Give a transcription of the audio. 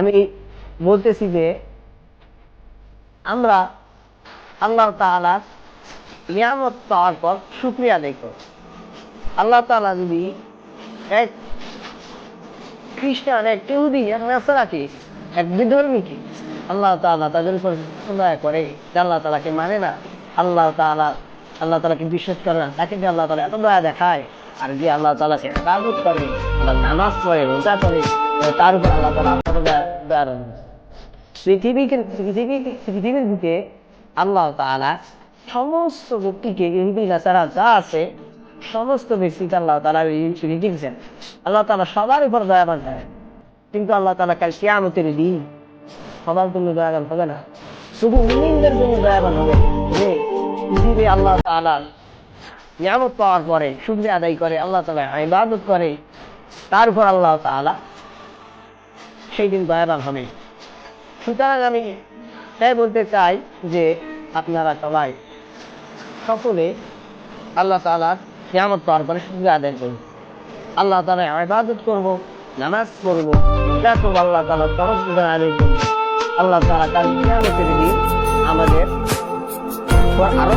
আমি বলতেছি যে আমরা আল্লাহ তাআলা নিয়ামত পাওয়ার পর শুক্রিয়া আদায় আল্লাহ তালা যদি এক খ্রিস্টান, এক ইহুদি, এক নাসারাকে, এক বিধর্মীকে আল্লাহ তাআলা তাদের উপর দয়া করে আল্লাহ তাআলাকে মানে না, আল্লাহ তাআলা, আল্লাহ তাআলাকে বিশ্বাস করে না, তাকে আল্লাহ তালা এত দয়া দেখায়। আর যে আল্লাহ তাআলাকে ইবাদত করে, আল্লাহ নামাজ পড়ে রোজা করে তার উপর আল্লাহ দয়া রাখেন। পৃথিবীকে, পৃথিবী, পৃথিবীর বুকে আল্লাহ তাআলা সমস্ত ব্যক্তিকে ইহুদি নাসারা যা আছে, সমস্ত ব্যক্তিকে আল্লাহ তাআলা রেখেছেন আল্লাহ তাআলা সবার উপর দয়াবান হয়। কিন্তু আল্লাহ তাআলা কাল কিয়ামতের দিন সবার জন্য দয়াবান হবে না। শুধু মুমিনদের জন্য দয়াবান হবে। যে পৃথিবী আল্লাহ তাআলা নিয়ামত পাওয়ার পরে শুক্রিয়া আদায় করে, আল্লাহ তাআলা ইবাদত করে, তার উপর আল্লাহ তাআলা সেই দিন দয়াবান হবে। সুতরাং আমি তাই বলতে চাই যে, আপনারা সবাই সকলে আল্লাহ তালার নিয়ামত পাওয়ার পরে শুক্রিয়া আদায় করুন। আল্লাহ তালা ইবাদত করব, নামাজ পড়ব এটা করব আল্লাহ তালার তরফ আদায় করব আল্লাহ তালা তার নিয়ামতের দিন আমাদের উপর আরও